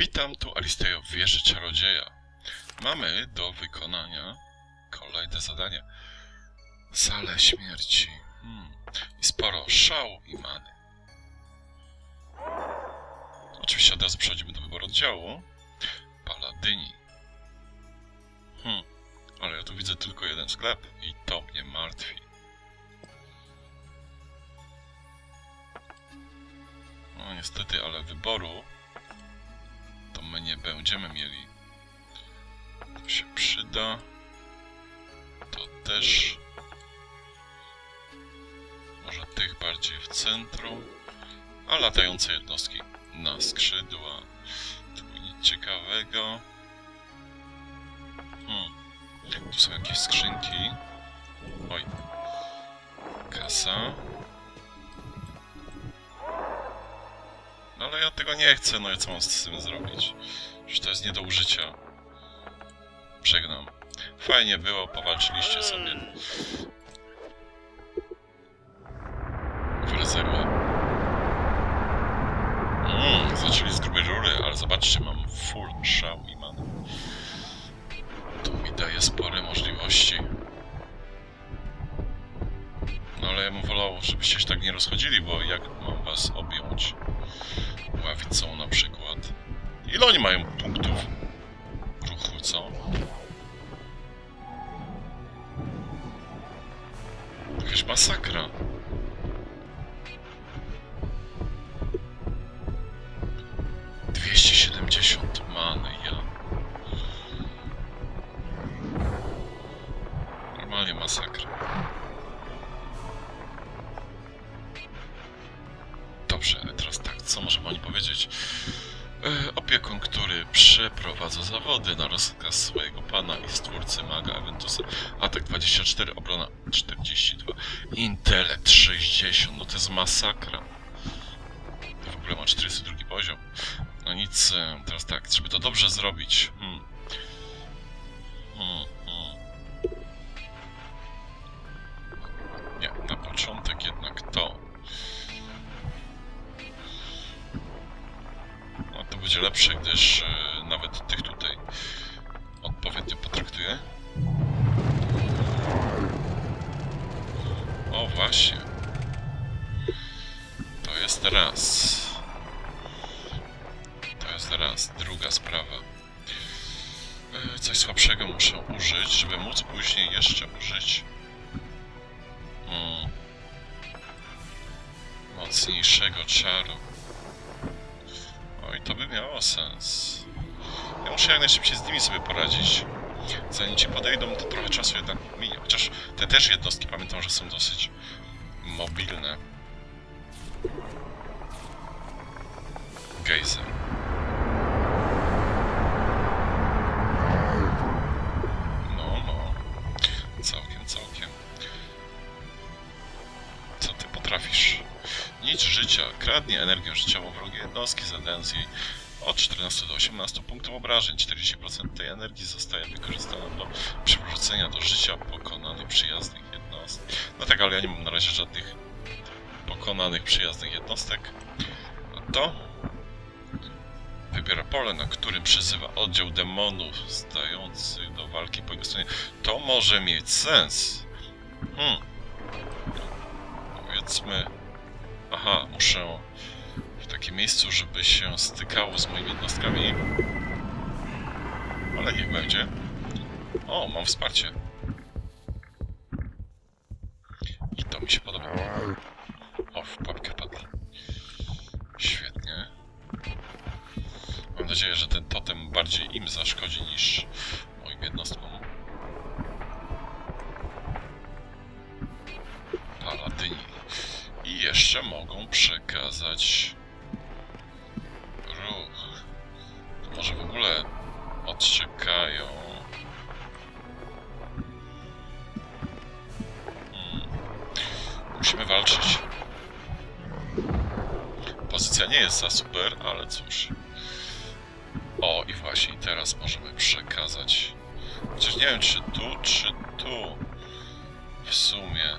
Witam, tu Alistejo w wieży czarodzieja. Mamy do wykonania kolejne zadanie. Salę śmierci. Hmm. I sporo szału i many. Oczywiście od razu przechodzimy do wyboru oddziału. Paladyni. Hmm. Ale ja tu widzę tylko jeden sklep i to mnie martwi. No niestety, ale wyboru będziemy mieli. To się przyda. To też. Może tych bardziej w centrum. A latające jednostki na skrzydła. Tu nic ciekawego. Hmm. Tu są jakieś skrzynki. Oj. Kasa. No ale ja tego nie chcę, no i co mam z tym zrobić? Że to jest nie do użycia. Żegnam. Fajnie było, powalczyliście sobie. W rezerwę. Mm, zaczęli z grubej rury, ale zobaczcie, mam full szał i. To mi daje spore możliwości. No ale ja bym wolał, żebyście się tak nie rozchodzili, bo jak mam was objąć? Ile oni mają punktów ruchu, co? Jakaś masakra. Dwieście siedemdziesiąt many, ja. Normalnie masakra. Dobrze, teraz tak, co możemy o nim powiedzieć? E, opiekun, który przeprowadza zawody na rozkaz swojego pana i stwórcy maga Aventusa. Atak 24, obrona 42. Intelekt 60, no to jest masakra. To w ogóle ma 42 poziom. No nic, e, teraz tak, żeby to dobrze zrobić. Hmm. Hmm, hmm. Nie, na początek będzie lepsze, gdyż Sens. Ja muszę jak najszybciej z nimi sobie poradzić. Zanim ci podejdą, to trochę czasu jednak minie. Chociaż te też jednostki pamiętam, że są dosyć mobilne. Gejzer. No, no. Całkiem, całkiem. Co ty potrafisz? Nic życia. Kradnie energię życiową wrogiej jednostki, zadając jej od 14 do 18 punktów obrażeń. 40% tej energii zostaje wykorzystana do przywrócenia do życia pokonanych przyjaznych jednostek. No tak, ale ja nie mam na razie żadnych pokonanych przyjaznych jednostek. A to wybiera pole, na którym przyzywa oddział demonów stających do walki po jego stronie. To może mieć sens. Hmm. Powiedzmy... Aha, muszę w takim miejscu, żeby się stykało z moimi jednostkami. Ale niech będzie. O, mam wsparcie. I to mi się podoba. O, w pułapkę padli. Świetnie. Mam nadzieję, że ten totem bardziej im zaszkodzi niż moim jednostkom. Paladyni. I jeszcze mogą przekazać odczekają. Hmm. Musimy walczyć. Pozycja nie jest za super, ale cóż. O, i właśnie teraz możemy przekazać. Chociaż nie wiem, czy tu, czy tu. W sumie.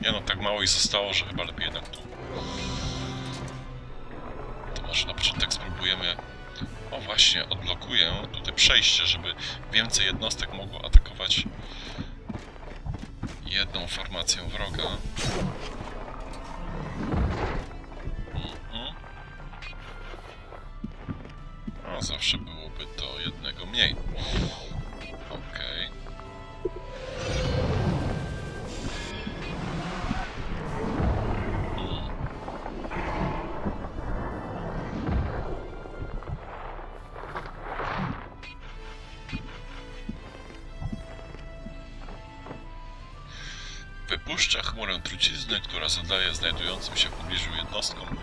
Nie no, tak mało ich zostało, że chyba lepiej jednak tu. Tutaj przejście, żeby więcej jednostek mogło atakować jedną formację wroga. Wypuszcza chmurę trucizny, która zadaje znajdującym się w pobliżu jednostkom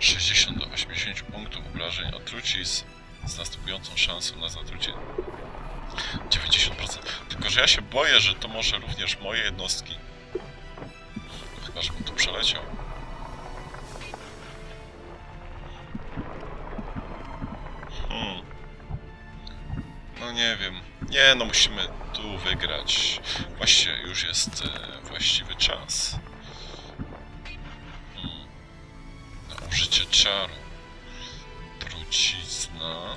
60 do 80 punktów obrażeń od trucizn z następującą szansą na zatrucie 90%. Tylko, że ja się boję, że to może również moje jednostki. Chyba, żebym tu przeleciał. Hmm. No nie wiem. Nie, no musimy tu wygrać. Właściwie już jest e, właściwy czas. Na użycie czaru. Trucizna.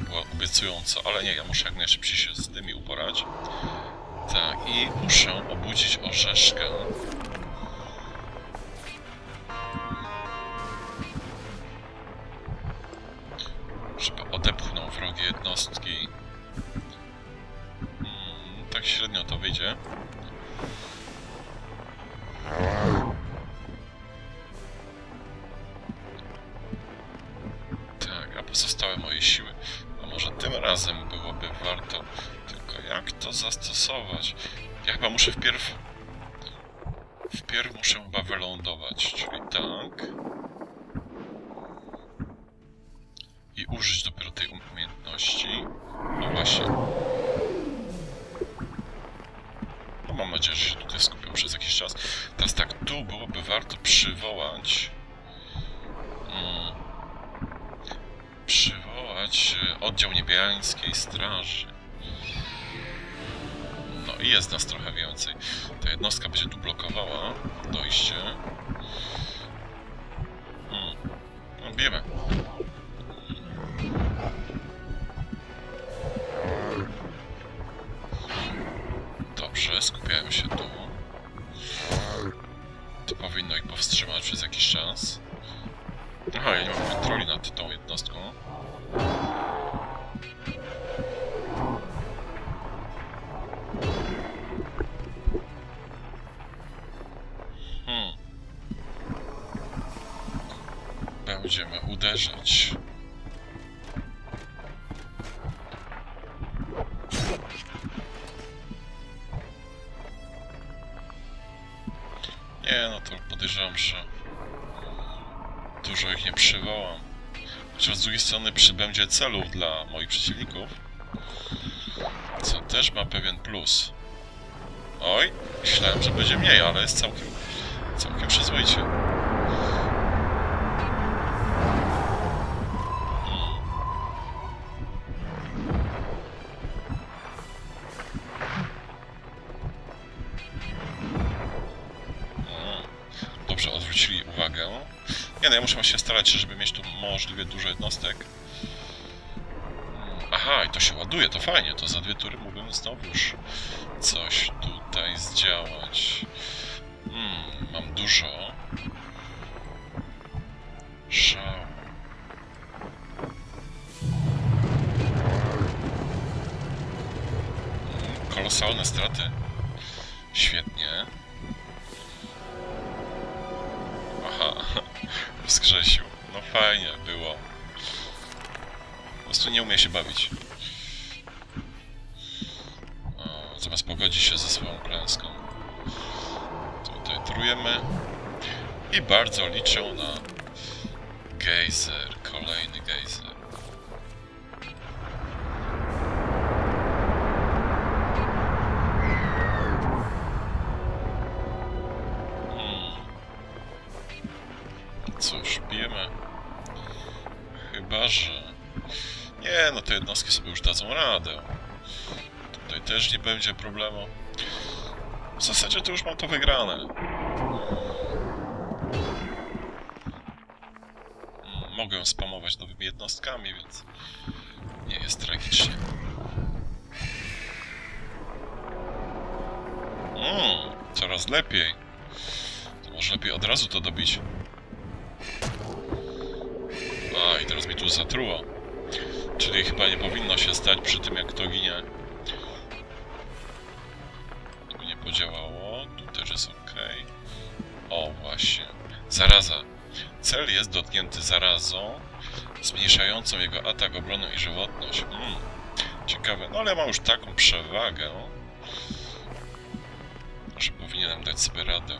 Była obiecująca, ale nie, ja muszę jak najszybciej się z tymi uporać. Tak, i muszę obudzić orzeszkę. Pozostałe moje siły. A może tym razem byłoby warto. Tylko jak to zastosować? Ja chyba muszę wpierw. Wpierw muszę chyba wylądować, czyli tak. I użyć dopiero tej umiejętności. No właśnie. No mam nadzieję, że się tutaj skupię przez jakiś czas. Teraz tak, tu byłoby warto przywołać. E, oddział niebiańskiej straży. No i jest nas trochę więcej. Ta jednostka będzie tu blokowała dojście. Hmm. No, bijemy. Dobrze, skupiają się tu. To powinno ich powstrzymać przez jakiś czas. Aha, ja nie mam kontroli nad tą jednostką. Dużo ich nie przywołam. Chociaż z drugiej strony przybędzie celów dla moich przeciwników, co też ma pewien plus. Oj, myślałem, że będzie mniej, ale jest całkiem, całkiem przyzwoicie. Muszę się starać, żeby mieć tu możliwie dużo jednostek. Mm, Aha, i to się ładuje, to fajnie, to za dwie tury mógłbym znowuż coś tutaj zdziałać. Hmm, mam dużo. Szał. Mm, Kolosalne straty. Świetnie. Aha, wskrzesił. No fajnie było. Po prostu nie umie się bawić. O, zamiast pogodzić się ze swoją klęską. Tutaj trujemy. I bardzo liczę na gejzer. Kolejny gejzer. Cóż, bijemy. Chyba, że... Nie, no te jednostki sobie już dadzą radę. Tutaj też nie będzie problemu. W zasadzie to już mam to wygrane. Mm, Mogę spamować nowymi jednostkami, więc nie jest tragicznie. Mm, coraz lepiej. To może lepiej od razu to dobić. Zatruło. Czyli chyba nie powinno się stać przy tym, jak to ginie. Tu nie podziałało. Tu też jest ok. O, właśnie. Zaraza. Cel jest dotknięty zarazą, zmniejszającą jego atak, obronę i żywotność. Mm, ciekawe. No ale ja mam już taką przewagę, że powinienem dać sobie radę.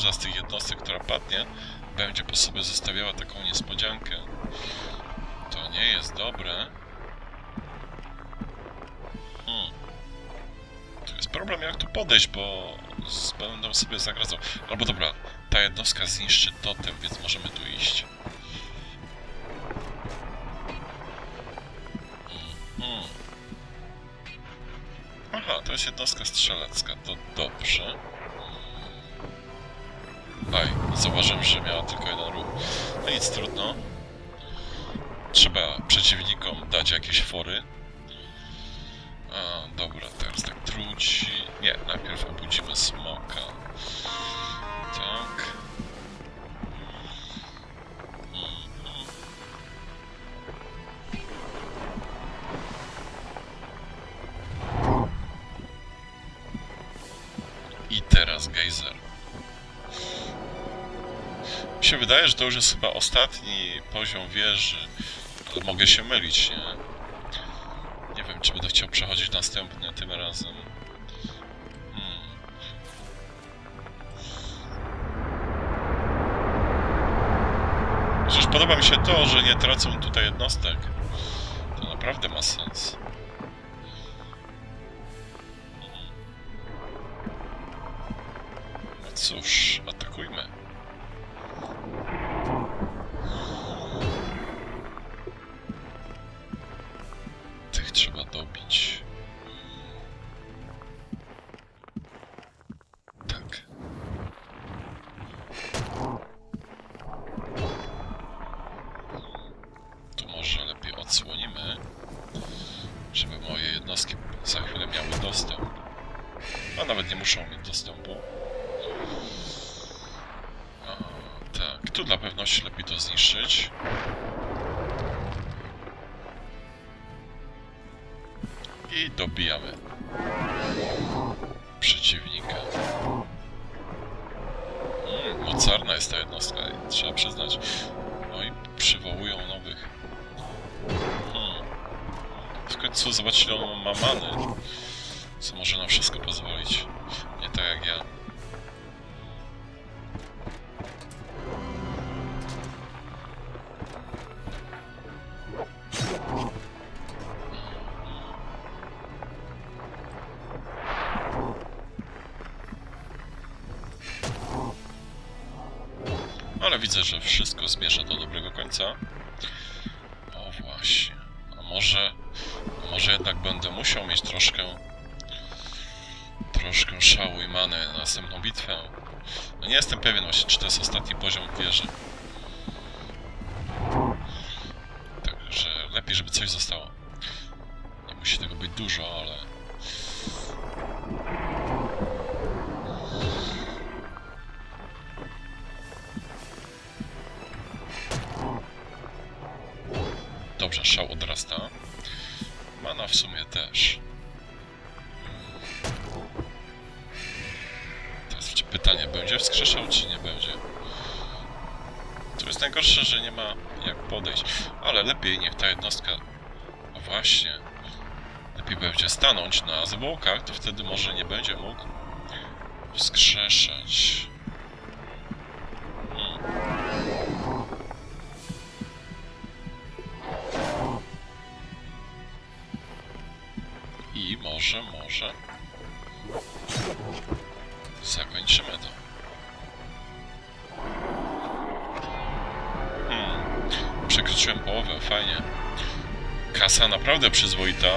Każda z tych jednostek, która padnie, będzie po sobie zostawiała taką niespodziankę. To nie jest dobre. Hmm. Tu jest problem, jak tu podejść, bo będą sobie zagradzą. Albo dobra, ta jednostka zniszczy totem, więc możemy tu iść. Mhm. Aha, to jest jednostka strzelecka, to dobrze. Zauważyłem, że miała tylko jeden ruch. No nic, trudno. Trzeba przeciwnikom dać jakieś fory. A, dobra, teraz tak truci. Nie, najpierw obudzimy smoka. Się wydaje, że to już jest chyba ostatni poziom wieży. Ale mogę się mylić, nie? Nie wiem, czy będę chciał przechodzić następny tym razem. Hmm. Przecież podoba mi się to, że nie tracą tutaj jednostek. To naprawdę ma sens. Mhm. No cóż, atakujmy. Tu dla pewności lepiej to zniszczyć. I dobijamy przeciwnika. Mm, mocarna jest ta jednostka, trzeba przyznać. No i przywołują nowych. Hmm. W końcu zobaczcie, ile on ma many. Co może na wszystko pozwolić. Ale widzę, że wszystko zmierza do dobrego końca. O właśnie. A może... Może jednak będę musiał mieć troszkę... Troszkę szału i many na następną bitwę. No nie jestem pewien właśnie, czy to jest ostatni poziom wieży. Także lepiej, żeby coś zostało. Nie musi tego być dużo, ale... W sumie też. Teraz pytanie, będzie wskrzeszał czy nie będzie? To jest najgorsze, że nie ma jak podejść. Ale lepiej niech ta jednostka... No właśnie. Lepiej będzie stanąć na zwłokach, to wtedy może nie będzie mógł wskrzeszać. Zakończymy to. Hmm. Przekroczyłem połowę, fajnie. Kasa naprawdę przyzwoita.